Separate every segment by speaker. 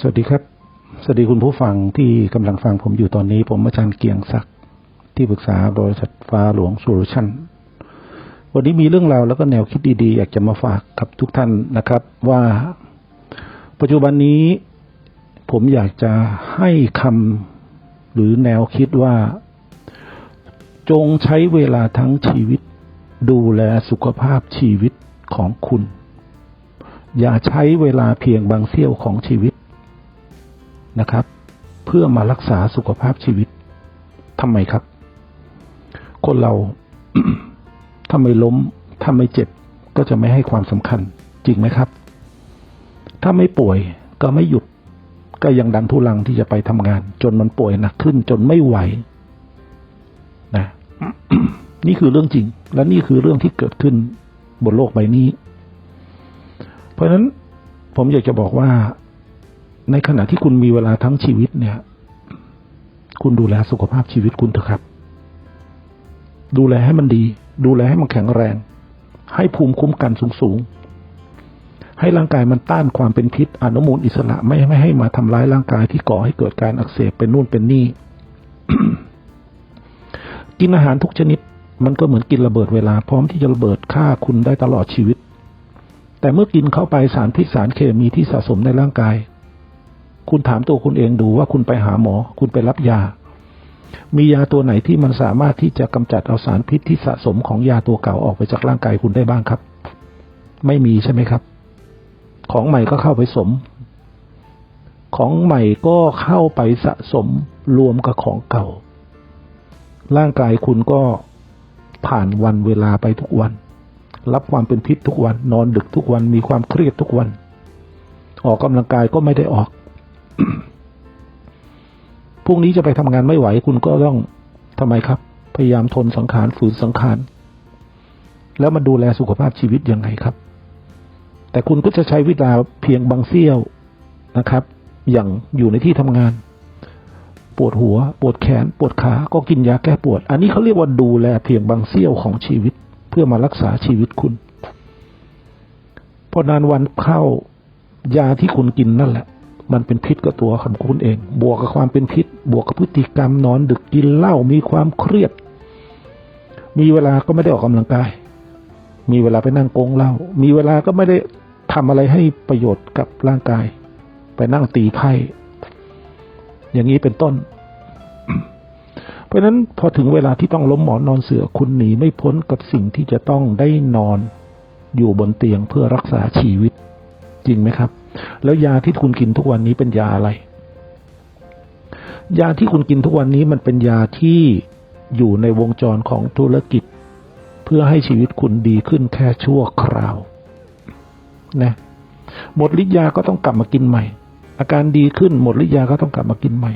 Speaker 1: สวัสดีครับ สวัสดีคุณผู้ฟังที่กำลังฟังผมอยู่ตอนนี้ ผมอาจารย์เกียงศักดิ์ที่ปรึกษาบริษัทฟ้าหลวงโซลูชันวันนี้มีเรื่องราวแล้วก็แนวคิดดีๆ อยากจะมาฝากกับทุกท่านนะครับ ว่าปัจจุบันนี้ ผมอยากจะให้คำหรือแนวคิดว่า จงใช้เวลาทั้งชีวิต ดูแลสุขภาพชีวิตของคุณ อย่าใช้เวลาเพียงบางเสี้ยวของชีวิต นะครับ เพื่อมารักษาสุขภาพชีวิตทำไมครับ คนเราถ้าไม่ล้ม ถ้าไม่เจ็บ ก็จะไม่ให้ความสำคัญ จริงไหมครับ ถ้าไม่ป่วยก็ไม่หยุด ก็ยังดันทุลังที่จะไปทำงาน จนมันป่วยหนักขึ้น จนไม่ไหวนะนี่คือเรื่องจริง และนี่คือเรื่องที่เกิดขึ้นบนโลกใบนี้ เพราะฉะนั้นผมอยากจะบอกว่า ในขณะที่คุณมีเวลาทั้งชีวิตเนี่ย คุณดูแลสุขภาพชีวิตคุณเถอะครับ ดูแลให้มันดี ดูแลให้มันแข็งแรง ให้ภูมิคุ้มกันสูงๆ ให้ร่างกายมันต้านความเป็นพิษ อนุมูลอิสระไม่ไม่ให้มาทำร้ายร่างกายที่ก่อให้เกิดการอักเสบเป็นนู่นเป็นนี่กินอาหารทุกชนิด มันก็เหมือนกินระเบิดเวลาพร้อมที่จะระเบิดฆ่าคุณได้ตลอดชีวิต แต่เมื่อกินเข้าไปสารพิษสารเคมีที่สะสมในร่างกาย คุณถามตัวคุณเองดูว่าคุณไปหาหมอ คุณไปรับยา มียาตัวไหนที่มันสามารถที่จะกำจัดเอาสารพิษที่สะสมของยาตัวเก่าออกไปจากร่างกายคุณได้บ้างครับ ไม่มีใช่ไหมครับ ของใหม่ก็เข้าไปสม ของใหม่ก็เข้าไปสะสมรวมกับของเก่า ร่างกายคุณก็ผ่านวันเวลาไปทุกวัน รับความเป็นพิษทุกวัน นอนดึกทุกวัน มีความเครียดทุกวัน ออกกำลังกายก็ไม่ได้ออก พรุ่งนี้จะไปทำงานไม่ไหว คุณก็ต้องทำไมครับ พยายามทนสังขารฝืนสังขาร แล้วมาดูแลสุขภาพชีวิตยังไงครับ แต่คุณก็จะใช้เวลาเพียงบางเสี้ยวนะครับ อย่างอยู่ในที่ทำงาน ปวดหัว ปวดแขน ปวดขา ก็กินยาแก้ปวด อันนี้เขาเรียกว่าดูแลเพียงบางเสี้ยวของชีวิต เพื่อมารักษาชีวิตคุณพอนานวันเข้ายาที่คุณกินนั่นแหละ มันเป็นพิษกับตัวของคุณเอง บวกกับความเป็นพิษ บวกกับพฤติกรรมนอนดึกกินเหล้ามีความเครียด มีเวลาก็ไม่ได้ออกกำลังกาย มีเวลาไปนั่งโกงเหล้ามีเวลาก็ไม่ได้ทำอะไรให้ประโยชน์กับร่างกาย ไปนั่งตีไพ่อย่างนี้เป็นต้น เพราะฉะนั้นพอถึงเวลาที่ต้องล้มหมอนนอนเสือคุณหนีไม่พ้นกับสิ่งที่จะต้องได้นอนอยู่บนเตียงเพื่อรักษาชีวิต จริงไหมครับ แล้วยาที่คุณกินทุกวันนี้เป็นยาอะไร ยาที่คุณกินทุกวันนี้มันเป็นยาที่อยู่ในวงจรของธุรกิจ เพื่อให้ชีวิตคุณดีขึ้นแค่ชั่วคราวนะหมดฤทธิ์ยาก็ต้องกลับมากินใหม่ อาการดีขึ้นหมดฤทธิ์ยาก็ต้องกลับมากินใหม่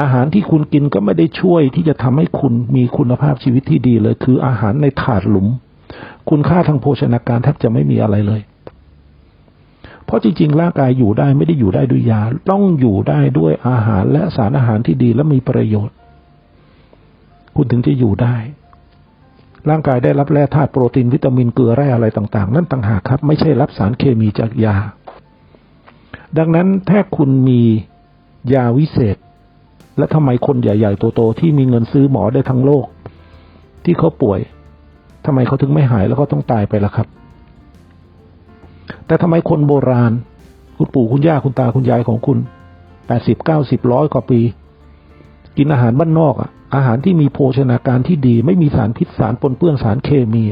Speaker 1: อาหารที่คุณกินก็ไม่ได้ช่วยที่จะทำให้คุณมีคุณภาพชีวิตที่ดีเลย คืออาหารในถาดหลุม คุณค่าทางโภชนาการแทบจะไม่มีอะไรเลย เพราะจริงๆร่างกายอยู่ได้ไม่ได้อยู่ได้ด้วยยา ต้องอยู่ได้ด้วยอาหารและสารอาหารที่ดีและมีประโยชน์ คุณถึงจะอยู่ได้ ร่างกายได้รับแร่ธาตุโปรตีนวิตามินเกลือแร่อะไรต่างๆ นั่นต่างหากครับ ไม่ใช่รับสารเคมีจากยา ดังนั้นถ้าคุณมียาวิเศษ และทำไมคนใหญ่ๆโตๆที่มีเงินซื้อหมอได้ทั้งโลก ที่เขาป่วยทำไมเขาถึงไม่หายแล้วก็ต้องตายไปล่ะครับ แต่ทำไมคนโบราณ คุณปู่คุณย่าคุณตาคุณยายของคุณแปดสิบเก้าสิบร้อยกว่าปี กินอาหารบ้านนอกอะ อาหารที่มีโภชนาการที่ดี ไม่มีสารพิษสารปนเปื้อนสารเคมี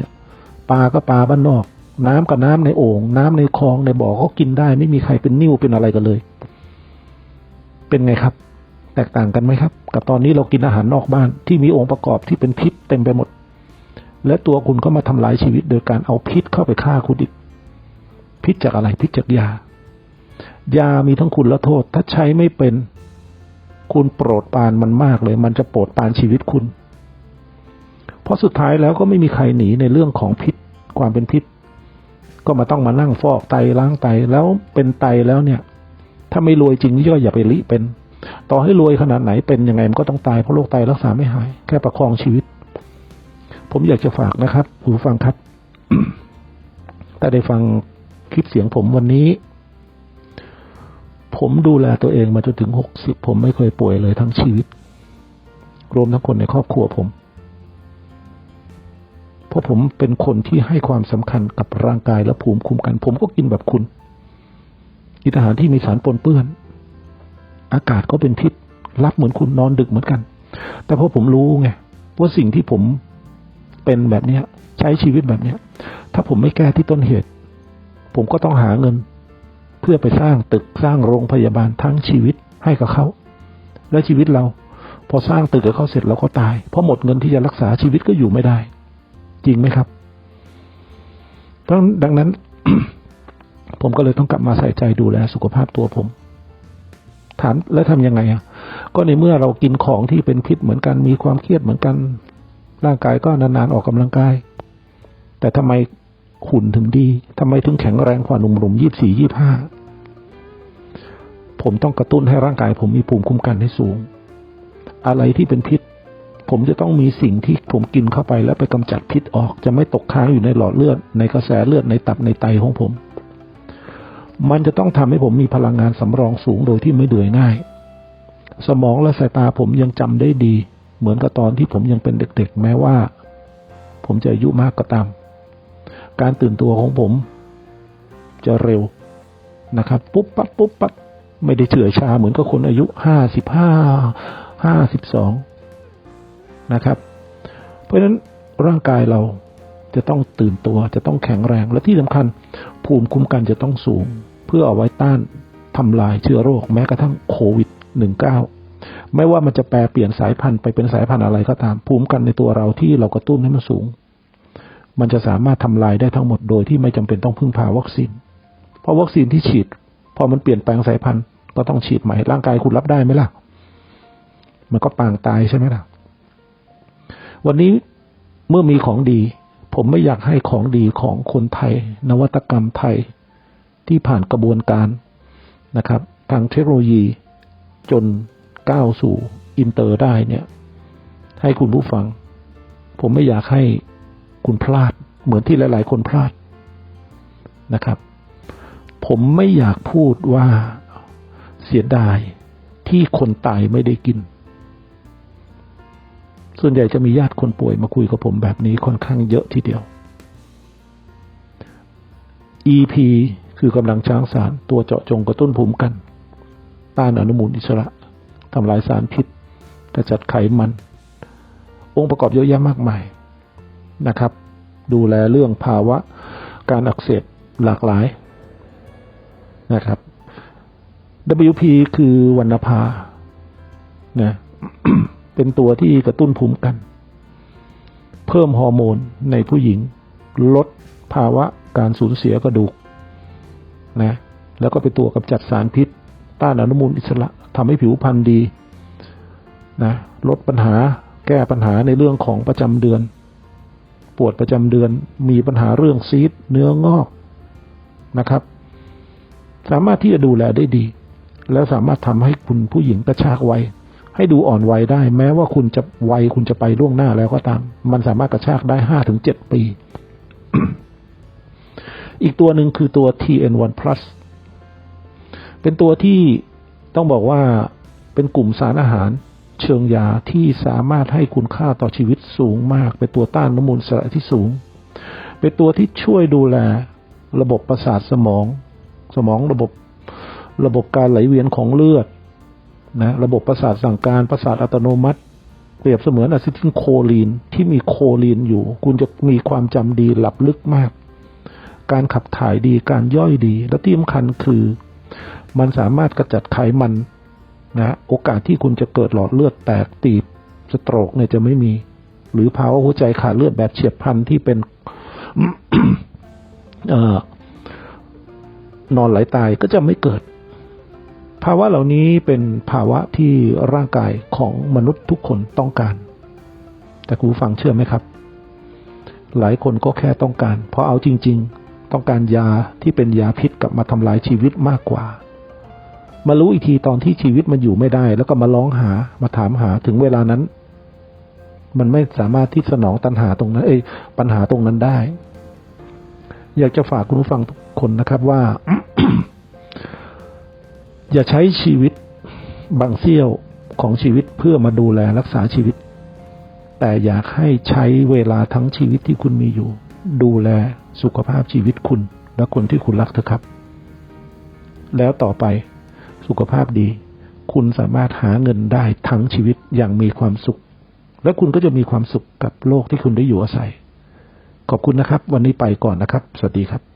Speaker 1: ปลาก็ปลาบ้านนอก น้ำกับน้ำในโอ่งน้ำในคลองในบ่อเขากินได้ ไม่มีใครเป็นนิ่วเป็นอะไรกันเลย เป็นไงครับ แตกต่างกันไหมครับ กับตอนนี้เรากินอาหารนอกบ้าน ที่มีองค์ประกอบที่เป็นพิษเต็มไปหมด และตัวคุณก็มาทำลายชีวิตโดยการเอาพิษเข้าไปฆ่าคุณอีก พิษจากอะไรพิษจากยา ยามีทั้งคุณและโทษ ถ้าใช้ไม่เป็น คุณโปรดปานมันมากเลย มันจะโปรดปานชีวิตคุณ เพราะสุดท้ายแล้วก็ไม่มีใครหนีในเรื่องของพิษความเป็นพิษ ก็มาต้องมานั่งฟอกไตล้างไตแล้วเป็นไตแล้วเนี่ย ถ้าไม่รวยจริงก็อย่าไปลิเป็น ต่อให้รวยขนาดไหนเป็นยังไงมันก็ต้องตายเพราะโรคไตรักษาไม่หาย แค่ประคองชีวิต ผมอยากจะฝากนะครับผู้ฟังครับถ้าได้ฟัง คลิปเสียงผมวันนี้ ผมดูแลตัวเองมาจนถึงหกสิบผมไม่เคยป่วยเลยทั้งชีวิต รวมทั้งคนในครอบครัวผม เพราะผมเป็นคนที่ให้ความสำคัญกับร่างกายและภูมิคุ้มกัน ผมก็กินแบบคุณกินอาหารที่มีสารปนเปื้อน อากาศก็เป็นพิษรับเหมือนคุณนอนดึกเหมือนกัน แต่พอผมรู้ไงว่าสิ่งที่ผมเป็นแบบเนี้ย ใช้ชีวิตแบบเนี้ย ถ้าผมไม่แก้ที่ต้นเหตุ ผมก็ต้องหาเงิน เพื่อไปสร้างตึกสร้างโรงพยาบาลทั้งชีวิตให้กับเขา และชีวิตเรา พอสร้างตึกกับเขาเสร็จเราก็ตาย เพราะหมดเงินที่จะรักษาชีวิตก็อยู่ไม่ได้ จริงไหมครับเพราะดังนั้น ผมก็เลยต้องกลับมาใส่ใจดูแลสุขภาพตัวผม ถามแล้วทำยังไงอะ ก็ในเมื่อเรากินของที่เป็นพิษเหมือนกันมีความเครียดเหมือนกัน ร่างกายก็นานๆออกกำลังกาย แต่ทำไม หุ่นถึงดีทำไมถึงแข็งแรงกว่าหนุ่มๆยี่สี่ยี่ห้าผมต้องกระตุ้นให้ร่างกาย ผมมีภูมิคุ้มกันให้สูง อะไรที่เป็นพิษ ผมจะต้องมีสิ่งที่ผมกินเข้าไปแล้วไปกำจัดพิษออก จะไม่ตกค้างอยู่ในหลอดเลือด ในกระแสเลือดในตับในไตของผม มันจะต้องทำให้ผมมีพลังงานสำรองสูงโดยที่ไม่เดือยง่าย สมองและสายตาผมยังจำได้ดี เหมือนกับตอนที่ผมยังเป็นเด็ก ๆ แม้ว่า ผมจะอายุมากก็ตาม การตื่นตัวของผม จะเร็วนะครับ ปุ๊บปั๊บปุ๊บปั๊บไม่ได้เฉื่อยชาเหมือนกับคนอายุห้าสิบห้าห้าสิบสองนะครับ เพราะฉะนั้นร่างกายเราจะต้องตื่นตัวจะต้องแข็งแรง และที่สำคัญ ภูมิคุ้มกันจะต้องสูง เพื่อเอาไว้ต้านทำลายเชื้อโรคแม้กระทั่งโควิด -19 ไม่ว่ามันจะแปลเปลี่ยนสายพันธุ์ไปเป็นสายพันธุ์อะไรก็ตาม ภูมิคุ้มกันในตัวเราที่เรากระตุ้นให้มันสูง มันจะสามารถทำลายได้ทั้งหมดโดยที่ไม่จำเป็นต้องพึ่งพาวัคซีน เพราะวัคซีนที่ฉีด พอมันเปลี่ยนแปลงสายพันธุ์ก็ต้องฉีดใหม่ร่างกายคุณรับได้ไหมล่ะ มันก็ปางตายใช่ไหมล่ะ วันนี้เมื่อมีของดี ผมไม่อยากให้ของดีของคนไทย นวัตกรรมไทยที่ผ่านกระบวนการนะครับ ทางเทคโนโลยี จนก้าวสู่อินเตอร์ได้เนี่ย ให้คุณผู้ฟัง ผมไม่อยากให้ คุณพลาด เหมือนที่หลาย ๆ คนพลาดนะครับ ผมไม่อยากพูดว่าเสียดายที่คนตายไม่ได้กิน ส่วนใหญ่จะมีญาติคนป่วยมาคุยกับผมแบบนี้ค่อนข้างเยอะทีเดียว EP คือกำลังช้างสารตัวเจาะจงกระตุ้นภูมิกัน ต้านอนุมูลอิสระทำลายสารพิษกระจัดไขมัน องค์ประกอบเยอะแยะมากมาย นะครับ ดูแลเรื่องภาวะการอักเสบหลากหลายนะครับ WP คือวรรณภานะเป็นตัวที่กระตุ้นภูมิกัน เพิ่มฮอร์โมนในผู้หญิง ลดภาวะการสูญเสียกระดูกนะแล้วก็เป็นตัวกำจัดสารพิษ ต้านอนุมูลอิสระทำให้ผิวพรรณดีนะลดปัญหาแก้ปัญหาในเรื่องของประจำเดือน ปวดประจำเดือน มีปัญหาเรื่องซีดเนื้องอกนะครับ สามารถที่จะดูแลได้ดี แล้วสามารถทำให้คุณผู้หญิงกระชากวัยให้ดูอ่อนวัยได้ แม้ว่าคุณจะวัยคุณจะไปล่วงหน้าแล้วก็ตาม มันสามารถกระชากได้ห้าถึงเจ็ดปี อีกตัวหนึ่งคือตัว TN1 plus เป็นตัวที่ต้องบอกว่าเป็นกลุ่มสารอาหาร เชิงยาที่สามารถให้คุณค่าต่อชีวิตสูงมาก เป็นตัวต้านอนุมูลอิสระที่สูง เป็นตัวที่ช่วยดูแลระบบประสาทสมอง สมองระบบระบบการไหลเวียนของเลือดนะระบบประสาทสั่งการประสาทอัตโนมัติ เปรียบเสมือนอะซิทิลโคลีนที่มีโคลีนอยู่ คุณจะมีความจำดีหลับลึกมาก การขับถ่ายดีการย่อยดี และที่สำคัญคือ มันสามารถกระจัดไขมัน นะโอกาสที่คุณจะเกิดหลอดเลือดแตกตีบสโตรกเนี่ยจะไม่มี หรือภาวะหัวใจขาดเลือดแบบเฉียบพลันที่เป็นออนอนไหลตายก็จะไม่เกิด ภาวะเหล่านี้เป็นภาวะที่ร่างกายของมนุษย์ทุกคนต้องการ แต่คุณฟังเชื่อไหมครับ หลายคนก็แค่ต้องการ เพราะเอาจริง ๆ ต้องการยาที่เป็นยาพิษกลับมาทำลายชีวิตมากกว่า มารู้อีกทีตอนที่ชีวิตมันอยู่ไม่ได้ แล้วก็มาร้องหามาถามหาถึงเวลานั้น มันไม่สามารถที่สนองตัณหาตรงนั้น เอ้ยปัญหาตรงนั้นได้ อยากจะฝากคุณผู้ฟังทุกคนนะครับว่า อย่าใช้ชีวิตบางเสี้ยวของชีวิตเพื่อมาดูแลรักษาชีวิต แต่อยากให้ใช้เวลาทั้งชีวิตที่คุณมีอยู่ ดูแลสุขภาพชีวิตคุณ และคนที่คุณรักเถอะครับ แล้วต่อไป สุขภาพดี คุณสามารถหาเงินได้ทั้งชีวิตอย่างมีความสุข และคุณก็จะมีความสุขกับโลกที่คุณได้อยู่อาศัย ขอบคุณนะครับ วันนี้ไปก่อนนะครับ สวัสดีครับ